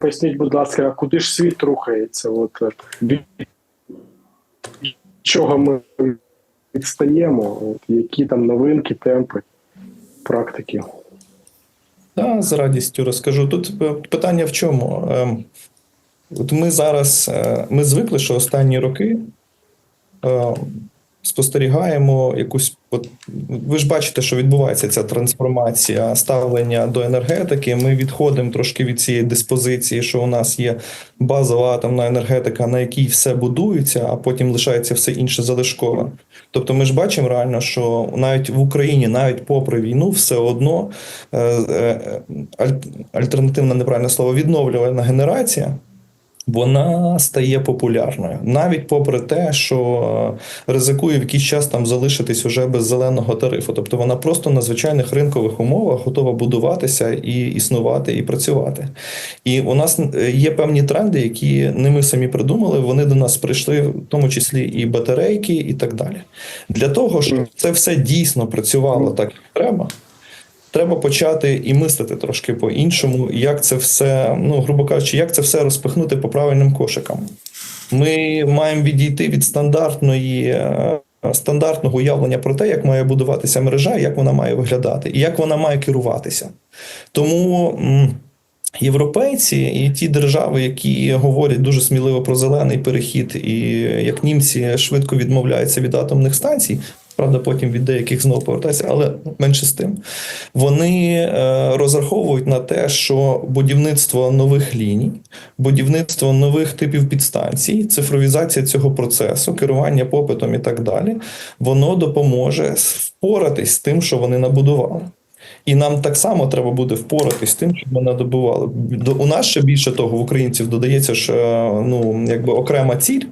поясніть, будь ласка, а куди ж світ рухається? От чого ми відстаємо? От, які там новинки, темпи, практики? Так, з радістю розкажу. Тут питання в чому? Ем, От ми зараз е, ми звикли, що останні роки е, спостерігаємо якусь. От, ви ж бачите, що відбувається ця трансформація ставлення до енергетики. Ми відходимо трошки від цієї диспозиції, що у нас є базова атомна енергетика, на якій все будується, а потім лишається все інше залишкове. Тобто, ми ж бачимо реально, що навіть в Україні, навіть попри війну, все одно е, е, аль- альтернативне неправильне слово відновлювальна генерація. Вона стає популярною навіть попри те, що е, ризикує в якийсь час там залишитись уже без зеленого тарифу. Тобто вона просто на звичайних ринкових умовах готова будуватися і існувати, і працювати. І у нас е, є певні тренди, які не ми самі придумали. Вони до нас прийшли, в тому числі і батарейки, і так далі. Для того, щоб це все дійсно працювало так, як треба. Треба почати і мислити трошки по-іншому, як це все, ну грубо кажучи, як це все розпихнути по правильним кошикам. Ми маємо відійти від стандартної е, стандартного уявлення про те, як має будуватися мережа, як вона має виглядати, і як вона має керуватися. Тому. Європейці і ті держави, які говорять дуже сміливо про зелений перехід, і як німці швидко відмовляються від атомних станцій, правда, потім від деяких знову повертаються, але менше з тим, вони е, розраховують на те, що будівництво нових ліній, будівництво нових типів підстанцій, цифровізація цього процесу, керування попитом і так далі, воно допоможе впоратись з тим, що вони набудували. І нам так само треба буде впоратись з тим, щоб ми надобували. У нас ще більше того, в українців додається ж е, ну, якби окрема ціль.